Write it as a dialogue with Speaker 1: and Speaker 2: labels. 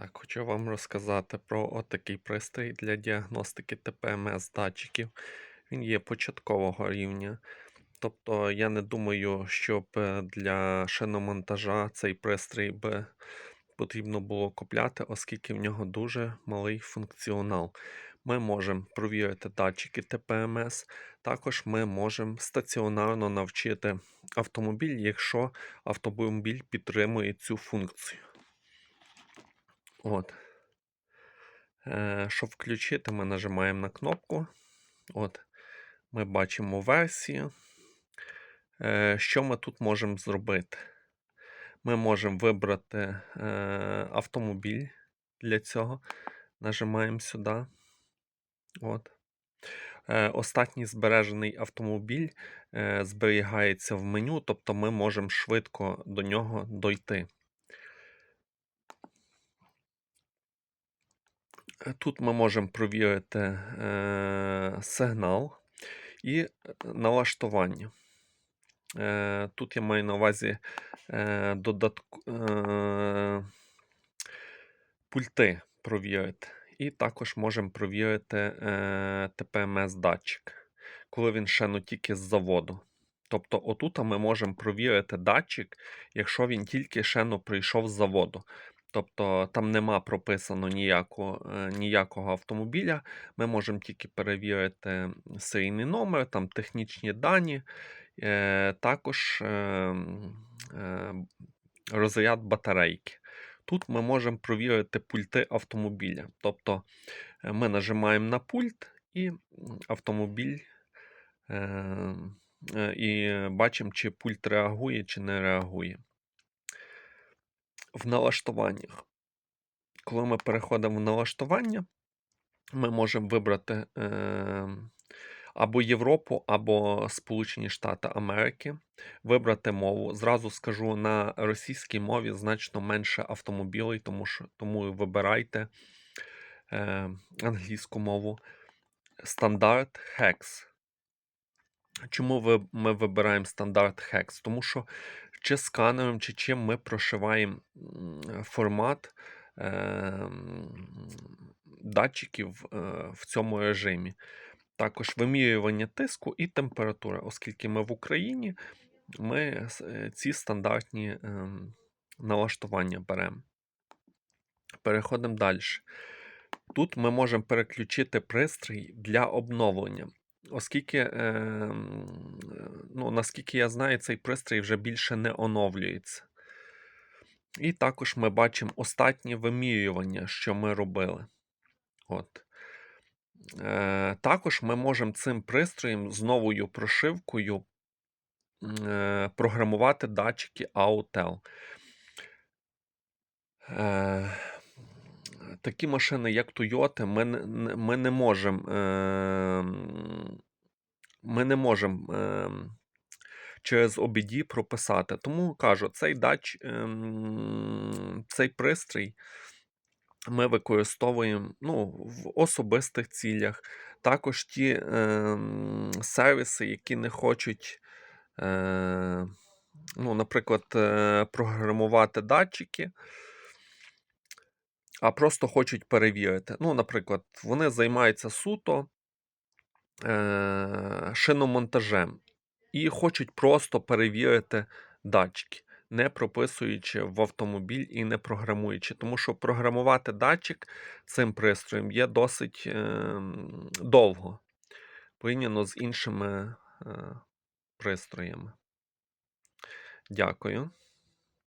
Speaker 1: Так, хочу вам розказати про отакий пристрій для діагностики ТПМС датчиків. Він є початкового рівня. Тобто я не думаю, щоб е, для шиномонтажа цей пристрій би потрібно було купляти, оскільки в нього дуже малий функціонал. Ми можемо провірити датчики ТПМС, також ми можемо стаціонарно навчити автомобіль, якщо автомобіль підтримує цю функцію. От. Щоб включити, ми нажимаємо на кнопку. От. Ми бачимо версію. Що ми тут можемо зробити? Ми можемо вибрати е, автомобіль для цього. Нажимаємо сюди. От. Останній збережений автомобіль е, зберігається в меню, тобто ми можемо швидко до нього дойти. Тут ми можемо провірити е, сигнал і е, налаштування. Е, Тут я маю на увазі е, додатку, е, пульти провірити. І також можемо провірити е, ТПМС-датчик, коли він ще ну, тільки з заводу. Тобто, отут ми можемо провірити датчик, якщо він тільки ще ну, прийшов з заводу. Тобто там нема прописано ніякого, е, ніякого автомобіля. Ми можемо тільки перевірити серійний номер, там технічні дані, е, також е, е, розряд батарейки. Тут ми можемо провірити пульти автомобіля. Тобто е, ми нажимаємо на пульт і автомобіль. е, е, І бачимо, чи пульт реагує, чи не реагує. В налаштуваннях. Коли ми переходимо в налаштування, ми можемо вибрати е, або Європу, або Сполучені Штати Америки, вибрати мову. Зразу скажу, на російській мові значно менше автомобілей, тому що тому вибирайте е, англійську мову. Стандарт HEX. Чому ми вибираємо стандарт HEX? Тому що чи сканером, чи чим ми прошиваємо формат е, датчиків е, в цьому режимі. Також вимірювання тиску і температури, оскільки ми в Україні, ми е, ці стандартні ем, налаштування беремо. Переходимо далі. Тут ми можемо переключити пристрій для обновлення. Оскільки, ем, ну, наскільки я знаю, цей пристрій вже більше не оновлюється. І також ми бачимо останнє вимірювання, що ми робили. От. Е, також ми можемо цим пристроєм з новою прошивкою е, програмувати датчики AUTEL. Е, такі машини, як Toyota, ми, ми не можемо. Е, ми не можемо е, через OBD прописати. Тому кажу, цей дач, ем, цей пристрій ми використовуємо ну, в особистих цілях. Також ті ем, сервіси, які не хочуть, е, ну, наприклад, е, програмувати датчики, а просто хочуть перевірити. Ну, наприклад, вони займаються суто е, шиномонтажем і хочуть просто перевірити датчики, не прописуючи в автомобіль і не програмуючи. Тому що програмувати датчик цим пристроєм є досить ем, довго порівняно з іншими е, пристроями. Дякую.